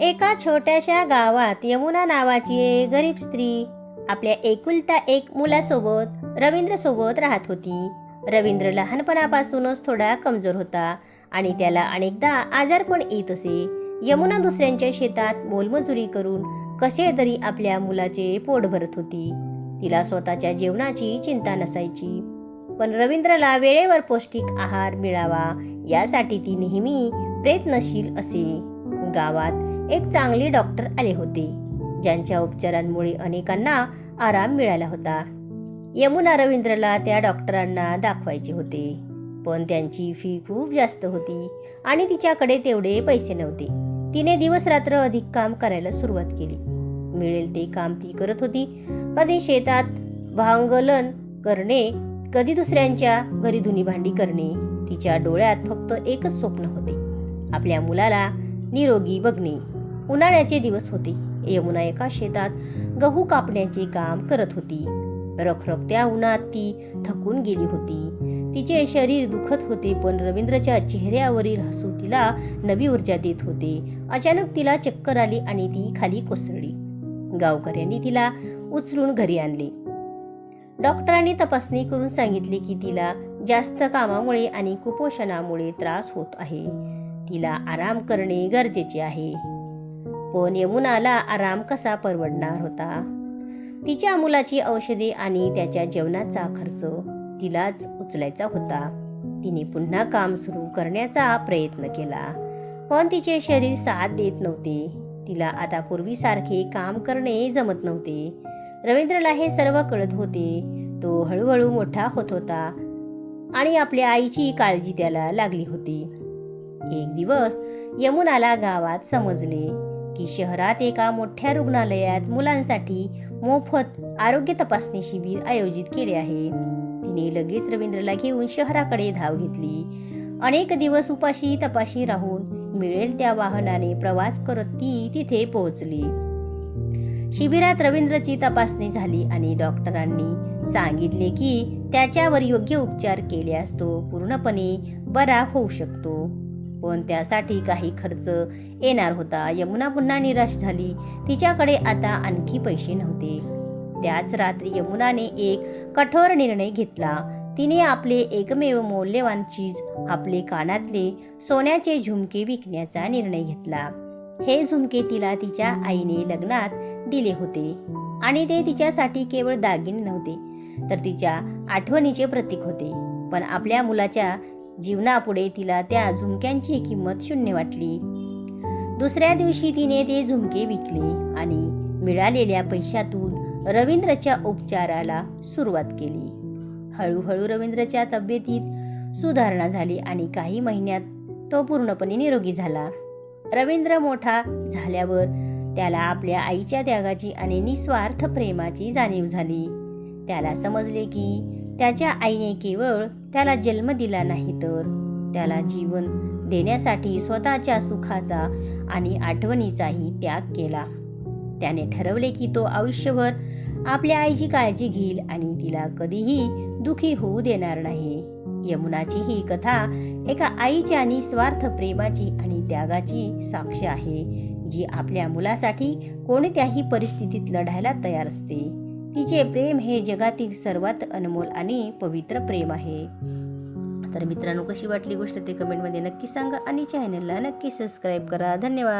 एका छोट्याशा गावात यमुना नावाची एक गरीब स्त्री आपल्या एकुलता एक मुलासोबत रवींद्र सोबत राहत होती. रवींद्र लहानपणापासूनच थोडा कमजोर होता आणि त्याला अनेकदा आजारपण येत असे. यमुना दुसऱ्यांच्या शेतात मोलमजुरी करून कसे तरी आपल्या मुलाचे पोट भरत होती. तिला स्वतःच्या जेवणाची चिंता नसायची. पण रवींद्रला वेळेवर पौष्टिक आहार मिळावा यासाठी ती नेहमी प्रयत्नशील असे. गावात एक चांगले डॉक्टर आले होते ज्यांच्या उपचारांमुळे अनेकांना आराम मिळाला होता. यमुना रवींद्रला त्या डॉक्टरांना दाखवायचे होते पण त्यांची फी खूप जास्त होती आणि तिच्याकडे तेवढे पैसे नव्हते. तिने दिवस रात्र अधिक काम करायला सुरुवात केली. मिळेल ते काम ती करत होती. कधी शेतात भांगलन करणे कधी दुसऱ्यांच्या घरी धुनी भांडी करणे तिच्या डोळ्यात फक्त एकच स्वप्न होते. आपल्या मुलाला निरोगी बघणे. उन्हाळ्याचे दिवस होते. यमुना एका शेतात गहू कापण्याचे काम करत होती. रखरखत्या उन्हात ती थकून गेली होती. तिचे शरीर दुखत होते पण रवींद्रच्या चेहऱ्यावरील हसू तिला नवी ऊर्जा देत होते. अचानक तिला चक्कर आली आणि ती खाली कोसळली. गावकऱ्यांनी तिला उचलून घरी आणले. डॉक्टरांनी तपासणी करून सांगितले की तिला जास्त कामामुळे आणि कुपोषणामुळे त्रास होत आहे. तिला आराम करणे गरजेचे आहे. पण यमुनाला आराम कसा परवडणार होता? तिच्या मुलाची औषधे आणि त्याच्या जेवणाचा खर्च तिलाच उचलायचा होता. तिने पुन्हा काम सुरू करण्याचा प्रयत्न केला. पण तिचे शरीर साथ देत नव्हते. तिला आता पूर्वीसारखे काम करणे जमत नव्हते. रवींद्रला हे सर्व कळत होते. तो हळूहळू मोठा होत होता आणि आपल्या आईची काळजी त्याला लागली होती. एक दिवस यमुनाला गावात समजले. की शहरात एका मोठ्या रुग्णालयात मुलांसाठी मोफत आरोग्य तपासणी शिबिर आयोजित केले आहे. तिने लगेच रवींद्रला घेऊन शहराकडे धाव घेतली. अनेक दिवस उपाशी तपाशी राहून मिळेल त्या वाहनाने प्रवास करत ती तिथे पोहोचली. शिबिरात रवींद्रची तपासणी झाली आणि डॉक्टरांनी सांगितले की त्याच्यावर योग्य उपचार केल्यास तो पूर्णपणे बरा होऊ शकतो. पण त्यासाठी काही खर्च येणार होता. यमुना पुन्हा निराश झाली. तिच्याकडे आता आणखी पैसे नव्हते. त्याच रात्री यमुनाने एक कठोर निर्णय घेतला. तिने आपले एकमेव मौल्यवान चीज आपले कानातले सोन्याचे झुमके विकण्याचा निर्णय घेतला. हे झुमके तिला तिच्या आईने लग्नात दिले होते आणि ते तिच्यासाठी केवळ दागिने नव्हते तर तिच्या आठवणीचे प्रतीक होते. पण आपल्या मुलाच्या जीवनापुढे तिला त्या झुमक्यांची किंमत शून्य वाटली. दुसऱ्या दिवशी तिने ते झुमके विकले आणि मिळालेल्या पैशातून रवींद्रच्या उपचाराला सुरुवात केली. हळूहळू रवींद्रच्या तब्येतीत सुधारणा झाली आणि काही महिन्यात तो पूर्णपणे निरोगी झाला. रवींद्र मोठा झाल्यावर त्याला आपल्या आईच्या त्यागाची आणि निस्वार्थ प्रेमाची जाणीव झाली. त्याला समजले की त्याच्या आईने केवळ त्याला जन्म दिला नाही तर त्याला जीवन देण्यासाठी स्वतःच्या सुखाचा आणि आठवणीचाही त्याग केला. त्याने ठरवले की तो आयुष्यभर आपल्या आईची काळजी घेईल आणि तिला कधीही दुखी होऊ देणार नाही. यमुनाची ही कथा एका आईच्या निस्वार्थ प्रेमाची आणि त्यागाची साक्ष आहे जी आपल्या मुलासाठी कोणत्याही परिस्थितीत लढायला तयार असते. तिचे प्रेम हे जगातील सर्वात अनमोल आणि पवित्र प्रेम आहे. तर मित्रांनो कशी वाटली गोष्ट ते कमेंटमध्ये नक्की सांगा आणि चॅनलला नक्की सबस्क्राईब करा. धन्यवाद.